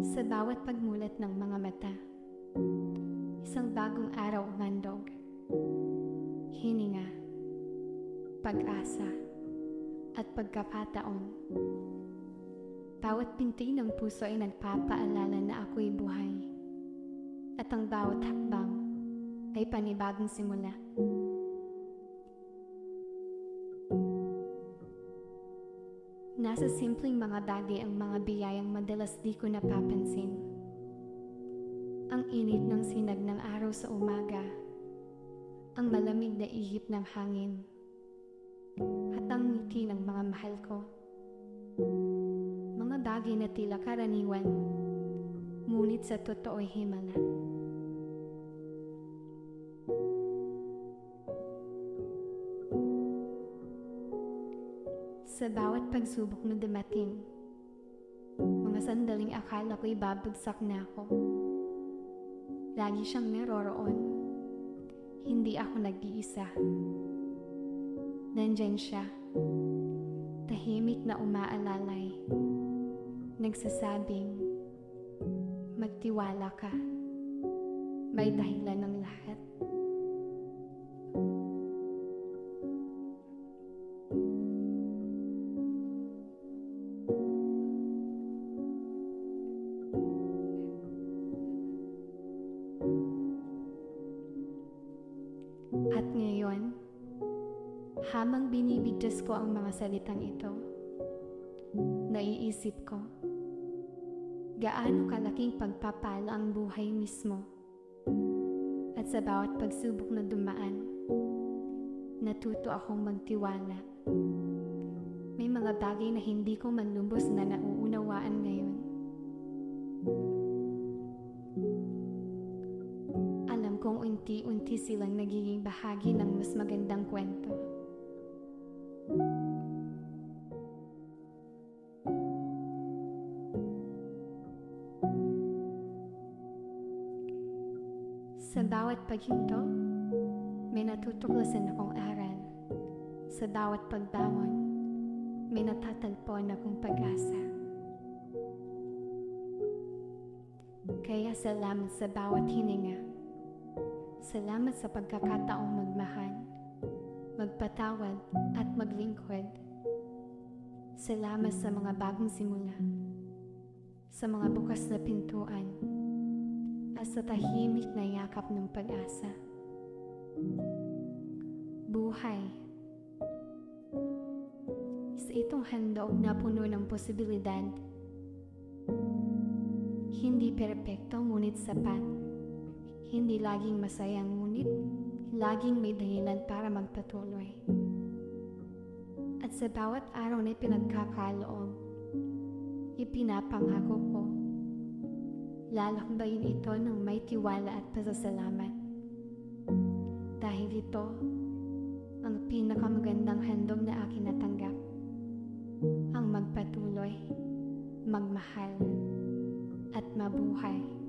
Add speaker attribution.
Speaker 1: Sa bawat pagmulat ng mga mata, isang bagong araw umandog. Hininga, pag-asa, at pagkapataon. Bawat pinti ng puso ay nagpapaalala na ako'y buhay. At ang bawat hakbang ay panibagong simula. Nasa simpleng mga bagay ang mga biyayang madalas di ko napapansin. Ang init ng sinag ng araw sa umaga, ang malamig na ihip ng hangin, at ang ngiti ng mga mahal ko. Mga bagay na tila karaniwan, ngunit sa totoo'y himala. Sa bawat pagsubok na dumating, mga sandaling akala ko'y babagsak na ako. Lagi siyang naroroon. Hindi ako nag-iisa. Nandyan siya. Tahimik na umaalalay. Nagsasabing, magtiwala ka. May dahilan ng lahat. Ngayon, habang binibigtas ko ang mga salitang ito, naiisip ko, gaano kalaking pagpapala ang buhay mismo. At sa bawat pagsubok na dumaan, natuto akong magtiwala. May mga bagay na hindi ko man lubos na nauunawaan ngayon. Alam kong unti-unti silang nagiging bahagi ng mas magandang kwento. Sa bawat paghinto, may natutuklasan akong aral. Sa bawat pagbangon, may natatagpuan akong pag-asa. Kaya salamat sa bawat hininga. Salamat sa pagkakataong magmahal, magpatawad at maglingkod. Salamat sa mga bagong simula, sa mga bukas na pintuan, at sa tahimik na yakap ng pag-asa. Buhay. Isa itong handog na puno ng posibilidad. Hindi perpekto ngunit sapat. Hindi laging masaya, ngunit laging may dahilan para magpatuloy. At sa bawat araw na pinagkakaloob, ipinapangako ko, lalakbayin ito ng may tiwala at pasasalamat. Dahil ito, ang pinakamagandang handog na akin natanggap, ang magpatuloy, magmahal, at mabuhay.